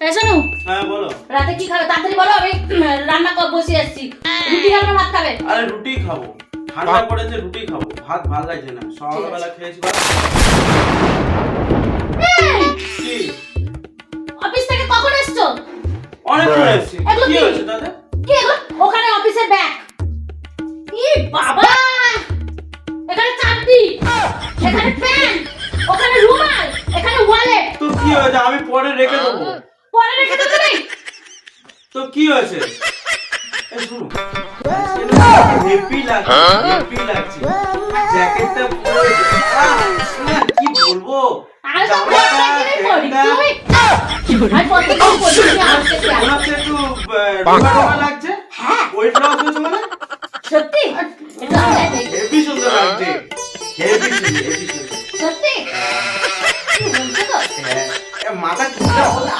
এ শোনো হ্যাঁ বলো। রাতে কি খাবে? তাড়াতাড়ি বলো আমি রান্না কর বসে আসছি। রুটি খাবে ভাত খাবে? আরে রুটি খাব। ঠান্ডা পড়েছে রুটি খাব। ভাত ভালো লাগছে না। সকালবেলা খেয়েছি ভাত। কি? অফিস থেকে কখন এসছো? অনেক করে এসেছি। কি কি? হয়েছে তাতে? কি এগুলো? ওখানে অফিসের ব্যাগ। ই বাবা! এখানে চাবি এখানে পেন ওখানে রুমাল এখানে ওয়ালেট। তো কি হয়েছে? আমি পরে রেখে দেবো পরে রেখে দেবে নেই তো কি হয়েছে হেপি লাগছে হেপি লাগছে। জ্যাকেটটা পরে কি বলব? হ্যাঁ। মানে? সত্যি। হেভি সুন্দর লাগছে। হেভি সুন্দর সত্যি? হ্যাঁ, এ মাথা হলে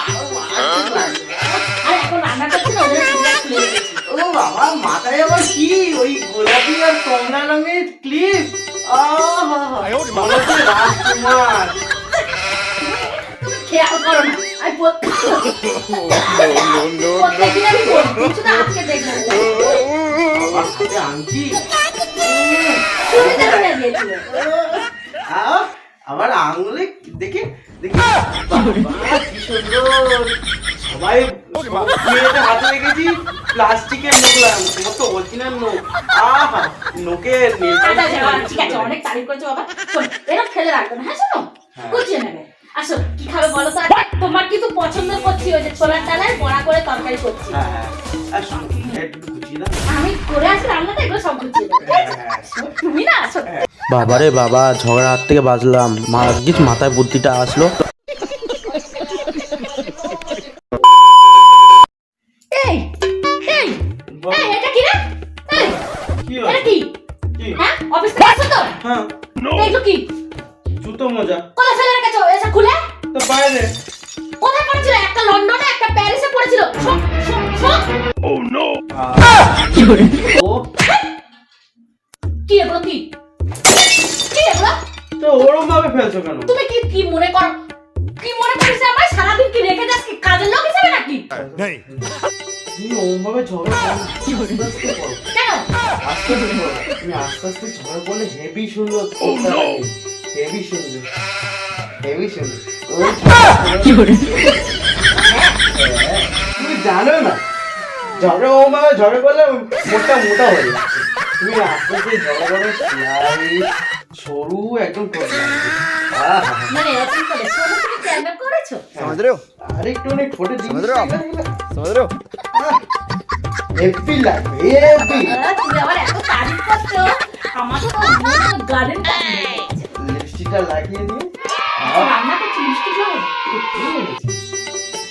মাথায় আবার কি? ওই গোলাপি আর কমলা রঙের ক্লিপ রাজকুমার। খেয়াল করো না আমি প্রত্যেকদিন আমি বলি কিছু আজকে দেখলাম আংটি আবার আঙুলে দেখে দেখে কি সুন্দর। সবাই মেয়েদের হাতে রেখেছি প্লাস্টিকের নোক লাগানো তোমার তো অরিজিনাল নোক আহা নোকের নেল আচ্ছা, আচ্ছা, ঠিক আছে অনেক তারিফ করেছ বাবা। শোনো ফেলে রাখবে না হ্যাঁ শোনো? হ্যাঁ। গুছিয়ে নেবে। আসো কি খাবে বলো তো? তোমার কিন্তু পছন্দ করছি ওই যে ছোলার ডালায় বড়া করে তরকারি করছি। হ্যাঁ হ্যাঁ। আর শোনো, একটু গুছিয়ে দাও। আমি করে আসি রান্নাটা এগুলো সব গুছিয়ে দেবো ঠিক আছে? হ্যাঁ, তুমি না বাবারে বাবা ঝগড়া হাত থেকে বাঁচলাম। মা মাথায় বুদ্ধিটা আসলো। এই এটা কি রে? এই কি এটা কি? কি? হ্যাঁ? অফিস থেকে আসছো তো? হ্যাঁ। এগুলো কি? জুতো মোজা। কোথায় ফেলে রেখেছো? এসে খুলে? তো বাইরে। কোথায় পড়েছিল? একটা লন্ডনে একটা প্যারিসে পড়েছিল। শোক শোক শোক ও। কি এগুলো কি? কি এগুলো? তো ওরম ভাবে ফেলছো কেন? তুমি কি কি মনে করো? কি মনে করিস আমার সারাদিন কি রেখে যাস কি? কাজের লোক হিসেবে? নাকি তুমি ওরম ভাবে ঝগড়া করো না। আস্তে আস্তে আস্তে। তুমি আস্তে আস্তে ঝগড়া করলে হেভি সুন্দর হেভি সুন্দর হেভি সুন্দর ঝগড়া হ্যাঁ, তুমি জানো না। ঝগড়া ও ভাবে ঝগড়া করলে মোটা মোটা হয়ে যাচ্ছে। তুমি আস্তে আস্তে ঝগড়া করো সরু একদম করে লাগবে। আহা। মানে এরকম করে ছোট থেকে ক্যামেরা করেছো समझ रहे हो আরেকটু অনেক ছোট জিনিস समझ रहे हो आप समझ रहे हो হেভি লাগবে হেভি আহ, তুমি আবার এত তারিফ করছো আমার তো মনে গার্ডেন লিপস্টিকটা লাগিয়ে দিও রান্না করছি মিষ্টি খাবো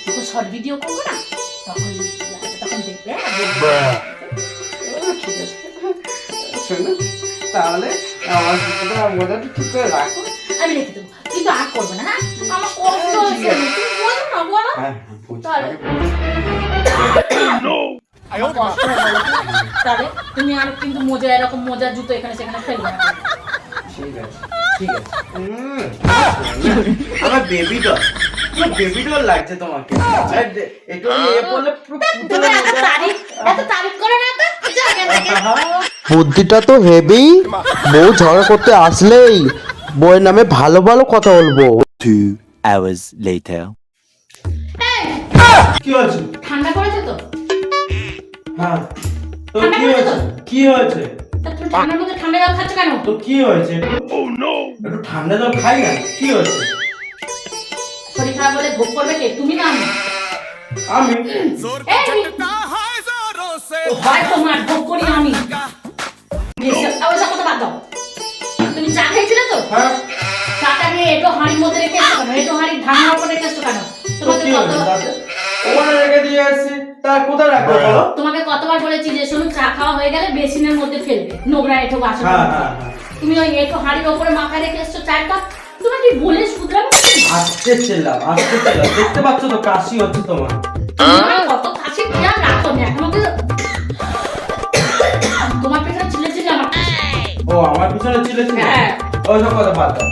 যখন শর্ট ভিডিও করবো না তখন lipstick লাগাবে, তখন দেখবে হ্যাঁ, ঠিক আছে শোনো তাহলে আমার ঠিক করে রাখো আমি রেখে দেবো কিন্তু আর করব না হ্যাঁ আমার কষ্ট হচ্ছে তুমি বলো না বলো হ্যাঁ হ্যাঁ বুঝছি। তাহলে? আমার কষ্ট হয় বলো তো? তাহলে তুমি আর কিন্তু মোজা এরকম মোজা জুতো এখানে সেখানে ফেলবে না ঠিক আছে ঠিক আছে আমার বেবি ডল বেবি ডল লাগছে তোমাকে একটু ইয়ে করলে পুরো এত তারিফ করে না তো যাও এখান থেকে। আহা, বুদ্ধিটা তো হেভি। বউ ঝগড়া করতে আসলেই বউয়ের নামে ভালো ভালো কথা বলব। Two hours later. কি হয়েছে? ঠান্ডা পড়েছে তো? হ্যাঁ। তো কি হয়েছে? কি হয়েছে? তা তুমি ঠান্ডার মধ্যে ঠান্ডা জল খাচ্ছ কেন? তো কি হয়েছে? একটু একটু ঠান্ডা জল খাই না? কি হয়েছে? শরীর খারাপ বলে ভোগ করবে কে? তুমি না আমি। আমি। এই, ও ভাই তোমার ভোগ হ্যাঁ? চাটা নিয়ে এটো হাঁড়ির মধ্যে রেখে এসছো কেন? এটো হাঁড়ি ঢাকনার উপর রেখে এসছো কেন? তোমাকে ওখানে রেখে দিয়ে আসছি তা কোথায় রাখব বলো? তোমাকে কতবার বলেছি যে শুনুন চা খাওয়া হয়ে গেলে বেসিনের মধ্যে ফেলবে নোংরা এটো বাসন হ্যাঁ হ্যাঁ হ্যাঁ। তুমি ওই এটো হাঁড়ির ওপরে মাখা রেখে এসছো চায়ের কাপ? তুমি কি বলে শুধরাবে? আসতে ছিলাম আসতে ছিলাম। দেখতে পাচ্ছ তো কাশি হচ্ছে তোমার। তোমার কত কাছে খেয়াল রাখো না এখন তোমার পেছনে ছিলে ছিলে আমার ও আমার পিছনে ছিলে ছিলে? হ্যাঁ। ওইসব কথা বাদ দাও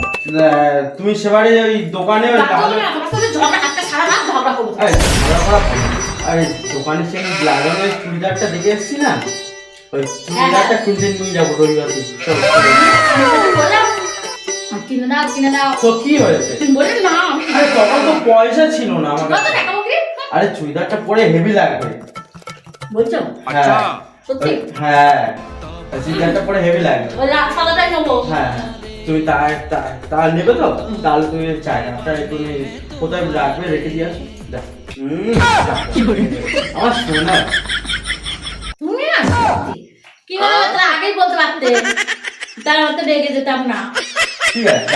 তুমি সেবারে ওই দোকানে আরে দোকানে সে লাগানো ওই চুড়িদারটা দেখে এসছি না? ওই চুড়িদারটা কিনতে নিয়ে যাব রবিবার দিন। চল, চল। আমি তোকে বললাম আহ, কিনে দাও কিনে দাও। তো কি হয়েছে? তুমি বলে না আরে তখন তো পয়সা ছিল না আমার কাছে। আরে চুড়িদারটা পরে হেভি লাগবে। বলছো? হ্যাঁ। সত্যি? হ্যাঁ। চুড়িদারটা পরে হেভি লাগবে। ওই লাল সাদাটাই নেব। হ্যাঁ। তুমি তার তার নেবে তো? তাহলে তুমি চায়নাটা তুমি কোথায় রাখবে রেখে দিয়ে আসো। আমার তুমি না কি হলো? আগেই বলতে পারতে। তার ডেকে যেতাম না। ঠিক আছে